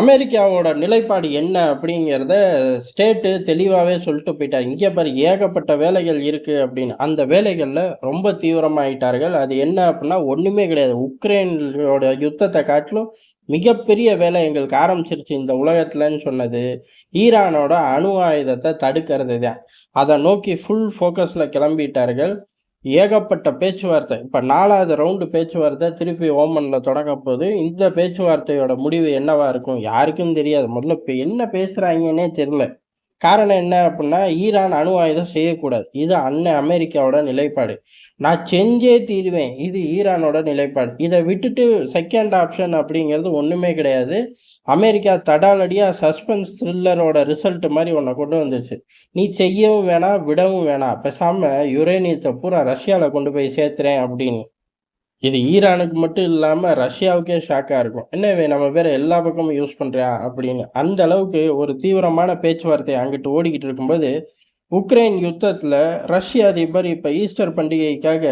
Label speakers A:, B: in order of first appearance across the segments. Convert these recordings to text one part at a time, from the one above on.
A: அமெரிக்காவோட நிலைப்பாடு என்ன அப்படிங்கிறத ஸ்டேட்டு தெளிவாகவே சொல்லிட்டு போயிட்டார் இங்கே பாரு ஏகப்பட்ட வேலைகள் இருக்குது அப்படின்னு. அந்த வேலைகளில் ரொம்ப தீவிரமாயிட்டார்கள். அது என்ன அப்படின்னா ஒன்றுமே கிடையாது. உக்ரைனோட யுத்தத்தை காட்டிலும் மிகப்பெரிய வேலை எங்களுக்கு ஆரம்பிச்சிருச்சு இந்த உலகத்துலன்னு சொன்னது, ஈரானோட அணு ஆயுதத்தை தடுக்கிறது தான். அதை நோக்கி ஃபுல் ஃபோக்கஸில் கிளம்பிட்டார்கள். ஏகப்பட்ட பேச்சுவார்த்தை. இப்போ நாலாவது ரவுண்டு பேச்சுவார்த்தை திருப்பி ஓமன்ல தொடங்கப்போது. இந்த பேச்சுவார்த்தையோட முடிவு என்னவா இருக்கும்? யாருக்கும் தெரியாது. முதல்ல இப்போ என்ன பேசுகிறாங்கன்னே தெரில காரணம் என்ன அப்படின்னா ஈரான் அணு ஆயுதம் செய்யக்கூடாது. இது அண்ணன் அமெரிக்காவோட நிலைப்பாடு. நான் செஞ்சே தீருவேன். இது ஈரானோட நிலைப்பாடு. இதை விட்டுட்டு செகண்ட் ஆப்ஷன் அப்படிங்கிறது ஒன்றுமே கிடையாது. அமெரிக்கா தடாலடியாக சஸ்பென்ஸ் த்ரில்லரோட ரிசல்ட் மாதிரி ஒன்றை கொண்டு வந்துச்சு நீ செய்யவும் வேணாம், விடவும் வேணாம். பேசாமல் யுரேனியத்தை பூரா ரஷ்யாவில் கொண்டு போய் சேர்த்துறேன் அப்படின்னு. இது ஈரானுக்கு மட்டும் இல்லாமல் ரஷ்யாவுக்கே ஷாக்காக இருக்கும். என்ன நம்ம பேர் எல்லா பக்கமும் யூஸ் பண்றான் அப்படின்னு. அந்த அளவுக்கு ஒரு தீவிரமான பேச்சுவார்த்தை அங்கிட்டு ஓடிக்கிட்டு இருக்கும்போது, உக்ரைன் யுத்தத்தில் ரஷ்ய அதிபர் இப்போ ஈஸ்டர் பண்டிகைக்காக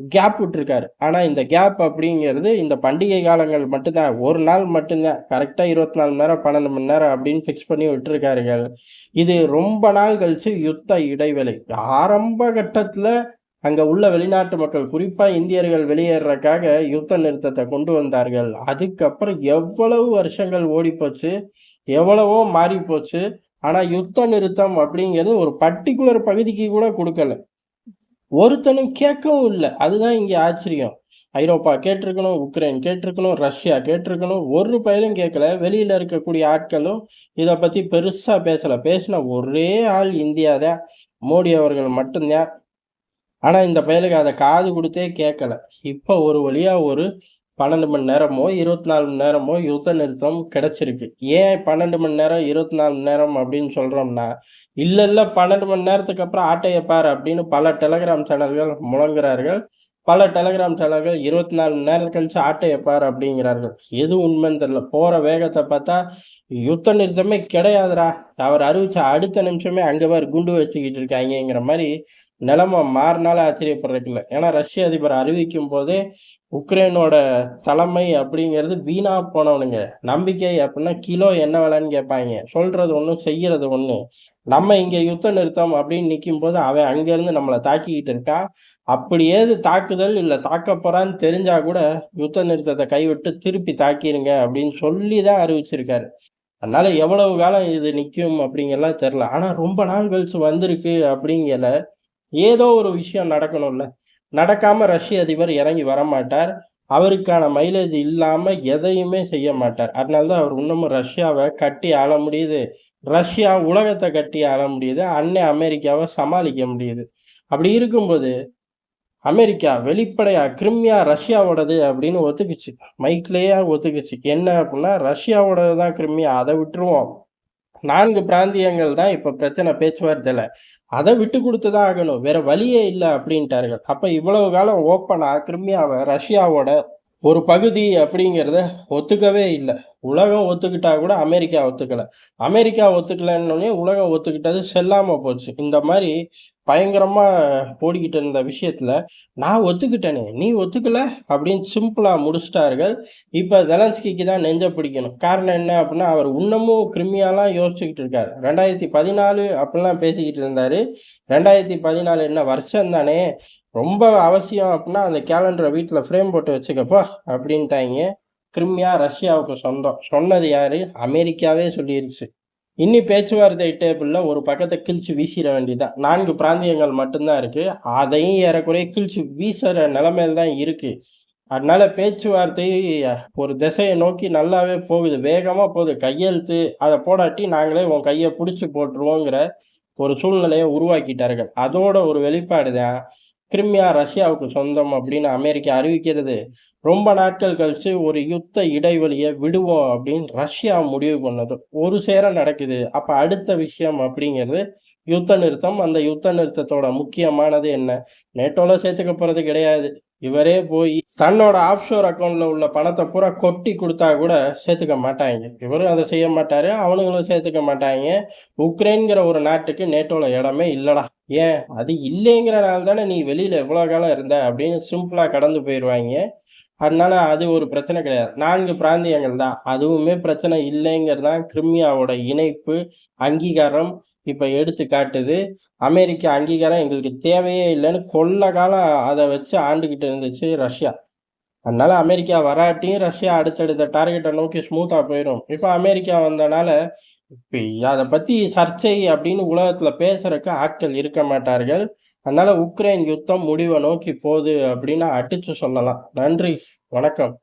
A: கேப் விட்டுருக்காரு. ஆனால் இந்த கேப் அப்படிங்கிறது இந்த பண்டிகை காலங்கள் மட்டும் தான். 1 நாள் மட்டும்தான் கரெக்டாக இருபத்தி நாலு மணி நேரம், 12 மணி நேரம் அப்படின்னு ஃபிக்ஸ் பண்ணி விட்டுருக்கார்கள். இது ரொம்ப நாள் கழிச்சு யுத்த இடைவேளை. ஆரம்ப கட்டத்தில் அங்கே உள்ள வெளிநாட்டு மக்கள், குறிப்பாக இந்தியர்கள் வெளியேறக்காக யுத்த நிறுத்தத்தை கொண்டு வந்தார்கள். அதுக்கப்புறம் எவ்வளவு வருஷங்கள் ஓடிப்போச்சு. எவ்வளவோ மாறிப்போச்சு. ஆனால் யுத்த நிறுத்தம் அப்படிங்கிறது ஒரு பர்ட்டிகுலர் பகுதிக்கு கூட கொடுக்கல ஒருத்தனும் கேட்கவும் இல்லை அதுதான் இங்கே ஆச்சரியம். ஐரோப்பா கேட்டிருக்கணும், உக்ரைன் கேட்டிருக்கணும், ரஷ்யா கேட்டிருக்கணும். ஒரு பயிலும் கேட்கல. வெளியில் இருக்கக்கூடிய ஆட்களும் இதை பற்றி பெருசாக பேசல. பேசின ஒரே ஆள் இந்தியா தான். மோடி அவர்கள் மட்டும்தான் ஆனால் இந்த பயலுக்கு அதை காது கொடுத்தே கேட்கல. இப்போ ஒரு வழியாக ஒரு 12 மணி நேரமோ, 24 மணி நேரமோ யுத்த நிறுத்தம் கிடைச்சிருக்கு. ஏன் 12 மணி நேரம், 24 மணி நேரம் அப்படின்னு சொல்கிறோம்னா இல்லை இல்லை பன்னெண்டு மணி நேரத்துக்கு அப்புறம் ஆட்டையை பார் அப்படின்னு பல டெலகிராம் சேனல்கள் முழங்குறார்கள். பல டெலகிராம் சேனல்கள் 24 மணி நேரம் கழிச்சு ஆட்டைய பார் அப்படிங்கிறார்கள். எது உண்மைன்னு தெரில போகிற வேகத்தை பார்த்தா யுத்த நிறுத்தமே கிடையாதுடா. அவர் அறிவிச்ச அடுத்த நிமிஷமே அங்கே பாரு குண்டு வச்சுக்கிட்டு இருக்காங்கிற மாதிரி நிலைமை மாறினாலும் ஆச்சரியப்படுறதுக்கு இல்லை ஏன்னா ரஷ்ய அதிபர் அறிவிக்கும் போதே உக்ரைனோட தலைமை அப்படிங்கிறது வீணா போனவனுங்க. நம்பிக்கை அப்படின்னா கிலோ என்ன விலைன்னு கேட்பாங்க சொல்றது ஒன்றும் செய்யறது ஒன்று நம்ம இங்கே யுத்த நிறுத்தம் அப்படின்னு நிற்கும் போது அவன் அங்கேருந்து நம்மளை தாக்கிக்கிட்டு இருக்கான். அப்படி ஏது தாக்குதல் இல்லை தாக்க போறான்னு தெரிஞ்சா கூட, யுத்த நிறுத்தத்தை கைவிட்டு திருப்பி தாக்கிருங்க அப்படின்னு சொல்லி தான் அறிவிச்சிருக்காரு. அதனால எவ்வளவு காலம் இது நிற்கும் அப்படிங்கெல்லாம் தெரில ஆனால் ரொம்ப நாள் கழிச்சு வந்திருக்கு அப்படிங்கிற ஏதோ ஒரு விஷயம் நடக்கணும்ல. நடக்காம ரஷ்ய அதிபர் இறங்கி வரமாட்டார். அவருக்கான மைலேஜ் இல்லாம எதையுமே செய்ய மாட்டார். அதனால தான் அவர் இன்னமும் ரஷ்யாவை கட்டி ஆள முடியுது. ரஷ்யா உலகத்தை கட்டி ஆள முடியுது. அன்னை அமெரிக்காவை சமாளிக்க முடியுது. அப்படி இருக்கும்போது, அமெரிக்கா வெளிப்படையா கிரிமியா ரஷ்யாவோடது அப்படின்னு ஒத்துக்குச்சு. மைக்லேயே ஒத்துக்குச்சு. என்ன அப்படின்னா, ரஷ்யாவோடது தான் கிரிமியா. அதை விட்டுருவோம். நான்கு பிராந்தியங்கள் தான் இப்போ பிரச்சனை பேச்சுவார்த்தையில் அதை விட்டு கொடுத்து தான் ஆகணும். வேற வழியே இல்லை அப்படின்ட்டார்கள். அப்போ இவ்வளவு காலம் ஓப்பனாக கிரிமியாவை ரஷ்யாவோட ஒரு பகுதி அப்படிங்கிறத ஒத்துக்கவே இல்லை உலகம் ஒத்துக்கிட்டா கூட அமெரிக்கா ஒத்துக்கலை அமெரிக்கா ஒத்துக்கலைன்னொடனே உலகம் ஒத்துக்கிட்டது செல்லாமல் போச்சு. இந்த மாதிரி பயங்கரமாக ஓடிக்கிட்டு இருந்த விஷயத்தில் நான் ஒத்துக்கிட்டேனே, நீ ஒத்துக்கல அப்படின்னு சிம்பிளாக முடிச்சிட்டார்கள் இப்போ ஜெலன்ஸ்கிக்கு தான் நெஞ்ச பிடிக்கணும். காரணம் என்ன அப்படின்னா, அவர் இன்னமும் கிருமியாலாம் யோசிச்சுக்கிட்டு இருக்கார் ரெண்டாயிரத்தி பதினாலு அப்படிலாம் பேசிக்கிட்டு இருந்தார் ரெண்டாயிரத்தி பதினாலு என்ன வருஷம் தானே. ரொம்ப அவசியம் அப்படின்னா, அந்த கேலண்டரை வீட்டில் ஃப்ரேம் போட்டு வச்சுக்கப்பா அப்படின்ட்டாய்ங்க. கிரிமியா ரஷ்யாவுக்கு சொந்தம். சொன்னது யார் அமெரிக்காவே சொல்லிருச்சு. இனி பேச்சுவார்த்தை டேபிளில் ஒரு பக்கத்தை கிழிச்சு வீசிட வேண்டியதான் நான்கு பிராந்தியங்கள் மட்டும்தான் இருக்குது அதையும் ஏறக்குறைய கிழிச்சு வீசுகிற நிலைமையில தான் இருக்குது அதனால பேச்சுவார்த்தை ஒரு திசையை நோக்கி நல்லாவே போகுது. வேகமாக போகுது. கையெழுத்து அதை போடாட்டி நாங்களே உன் கையை பிடிச்சி போட்டுருவோங்கிற ஒரு சூழ்நிலையை உருவாக்கிட்டார்கள். அதோட ஒரு வெளிப்பாடு தான், கிரிமியா ரஷ்யாவுக்கு சொந்தம் அப்படின்னு அமெரிக்கா அறிவிக்கிறது. ரொம்ப நாட்கள் கழிச்சு ஒரு யுத்த இடைவெளியை விடுவோம் அப்படின்னு ரஷ்யா முடிவு பண்ணது. ஒரு சேர நடக்குது. அப்ப அடுத்த விஷயம் அப்படிங்கிறது யுத்த நிறுத்தம். அந்த யுத்த நிறுத்தத்தோட முக்கியமானது என்ன? நேட்டோல சேர்த்துக்க போறது கிடையாது. இவரே போய் தன்னோட ஆஃப்ஷோர் அக்கௌண்ட்டில் உள்ள பணத்தை பூரா கொட்டி கொடுத்தா கூட சேர்த்துக்க மாட்டாங்க இவரும் அதை செய்ய மாட்டாரு. அவனுங்களும் சேர்த்துக்க மாட்டாங்க உக்ரைன்கிற ஒரு நாட்டுக்கு நேட்டோல இடமே இல்லடா. ஏன்? அது இல்லைங்கிறனால தானே நீ வெளியில இவ்வளோ காலம் இருந்த அப்படின்னு சிம்பிளா கடந்து போயிடுவாங்க அதனால அது ஒரு பிரச்சனை கிடையாது. நான்கு பிராந்தியங்கள் தான். அதுவுமே பிரச்சனை இல்லைங்கிறது தான் கிரிமியாவோட இணைப்பு, அங்கீகாரம் இப்போ எடுத்து காட்டுது. அமெரிக்க அங்கீகாரம் எங்களுக்கு தேவையே இல்லைன்னு கொள்ள காலம் அதை வச்சு ஆண்டுக்கிட்டு இருந்துச்சு ரஷ்யா. அதனால அமெரிக்கா வராட்டியும் ரஷ்யா அடுத்தடுத்த டார்கெட்டை நோக்கி ஸ்மூத்தாக போயிடும் இப்போ அமெரிக்கா வந்தனால, இப்போ அதை பற்றி சர்ச்சை அப்படின்னு உலகத்தில் பேசுறதுக்கு ஆட்கள் இருக்க மாட்டார்கள். அதனால உக்ரைன் யுத்தம் முடிவை நோக்கி போகுது அப்படின்னு அடித்து சொல்லலாம். நன்றி. வணக்கம்.